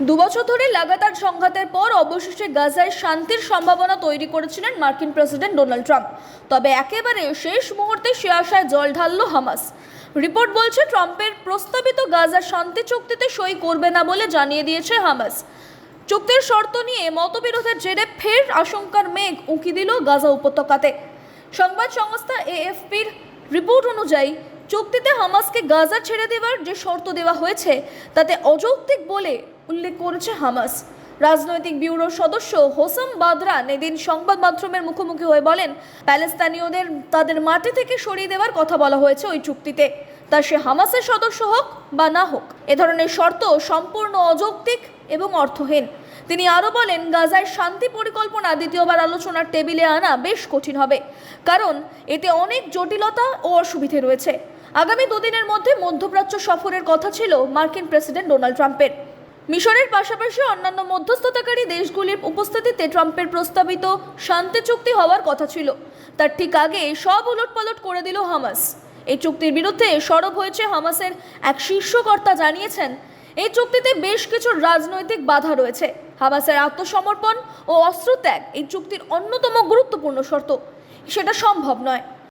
দুবছর ধরে লাগাতার সংঘাতের পর অবশেষে গাজায় শান্তির সম্ভাবনা তৈরি করেছিলেন মার্কিন প্রেসিডেন্ট ডোনাল্ড ট্রাম্প। তবে একেবারে শেষ মুহূর্তে সে আশায় জল ঢালল হামাস। রিপোর্ট বলছে, ট্রাম্পের প্রস্তাবিত গাজা শান্তি চুক্তিতে সই করবে না বলে জানিয়ে দিয়েছে হামাস। চুক্তির শর্ত নিয়ে মতবিরোধের জেরে ফের আশঙ্কার মেঘ উঁকি দিল গাজা উপত্যকাতে। সংবাদ সংস্থা এএফপির রিপোর্ট অনুযায়ী, চুক্তিতে হামাসকে গাজা ছেড়ে দেওয়ার যে শর্ত দেওয়া হয়েছে, তাতে অযৌক্তিক বলে উল্লেখ করেছে হামাস। রাজনৈতিক ব্যুরোর সদস্য হোসাম বাদরান এদিন সংবাদ মাধ্যমের মুখোমুখি হয়ে বলেন, প্যালেস্তানীয়দের তাদের মাটি থেকে সরিয়ে দেওয়ার কথা বলা হয়েছে ওই চুক্তিতে। তা সে হামাসের সদস্য হোক বা না হোক, এ ধরনের শর্ত সম্পূর্ণ অযৌক্তিক এবং অর্থহীন। তিনি আরও বলেন, গাজায় শান্তি পরিকল্পনা দ্বিতীয়বার আলোচনার টেবিলে আনা বেশ কঠিন হবে, কারণ এতে অনেক জটিলতা ও অসুবিধে রয়েছে। আগামী দুদিনের মধ্যে মধ্যপ্রাচ্য সফরের কথা ছিল মার্কিন প্রেসিডেন্ট ডোনাল্ড ট্রাম্পের। মিশরের পাশাপাশি অন্যান্য মধ্যস্থতাকারী দেশগুলির উপস্থিতিতে ট্রাম্পের প্রস্তাবিত শান্তি চুক্তি হওয়ার কথা ছিল। তার ঠিক আগে সব উলটপালট করে দিল হামাস। এই চুক্তির বিরুদ্ধে সরব হয়েছে হামাসের এক শীর্ষকর্তা জানিয়েছেন, এই চুক্তিতে বেশ কিছু রাজনৈতিক বাধা রয়েছে। হামাসের আত্মসমর্পণ ও অস্ত্রত্যাগ এই চুক্তির অন্যতম গুরুত্বপূর্ণ শর্ত। সেটা সম্ভব নয়।